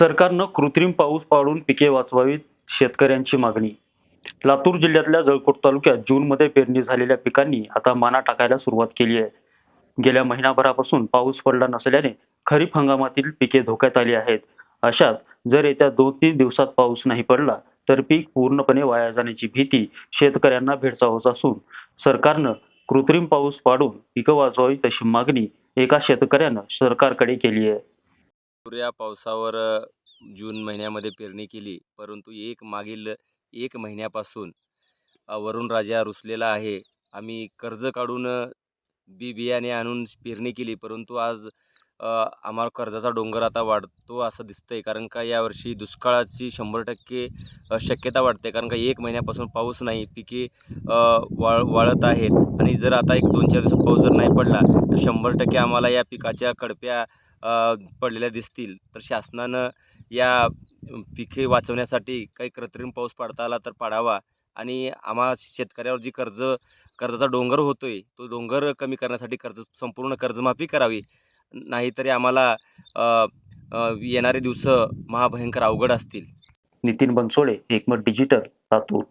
सरकारनं कृत्रिम पाऊस पाडून पिके वाचवावीत शेतकऱ्यांची मागणी. लातूर जिल्ह्यातल्या जळकोट तालुक्यात जूनमध्ये पेरणी झालेल्या पिकांनी आता माना टाकायला सुरुवात केली आहे. गेल्या महिनाभरापासून पाऊस पडला नसल्याने खरीप हंगामातील पिके धोक्यात आली आहेत. अशात जर येत्या दोन तीन दिवसात पाऊस नाही पडला तर पीक पूर्णपणे वाया जाण्याची भीती शेतकऱ्यांना भेडसावत असून सरकारनं कृत्रिम पाऊस पाडून पिकं वाचवावी तशी मागणी एका शेतकऱ्यानं सरकारकडे केली आहे. पुऱ्या पावसावर जून महिन्यामध्ये पेरणी केली. परंतु एक मागील एक महिन्यापासून अ, वरुण राजा रुसलेला आहे. आम्ही कर्ज काढून बी बियाणे आणून पेरणी केली. परंतु आज आम्हाला कर्जाचा डोंगर आता वाढतो असं दिसतं आहे कारण का यावर्षी दुष्काळाची शंभर टक्के शक्यता वाटते कारण का एक महिन्यापासून पाऊस नाही. पिके वाळ वाळत आहेत. आणि जर आता एक दोन चार दिवसात पाऊस जर नाही पडला तर शंभर टक्के आम्हाला या पिकाच्या कडप्या पडलेल्या दिसतील. तर शासनानं या पिके वाचवण्यासाठी काही कृत्रिम पाऊस पाडता आला तर पाडावा. आणि आम्हा शेतकऱ्यावर जी कर्ज कर्जाचा डोंगर होतोय तो डोंगर कमी करण्यासाठी कर्ज संपूर्ण कर्जमाफी करावी. नाहीतरी आम्हाला येणारे दिवस महाभयंकर अवघड असतील. Nitin Bansode Ekmat digital Latur.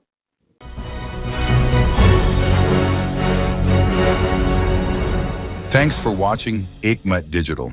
Thanks for watching Aikmat Digital.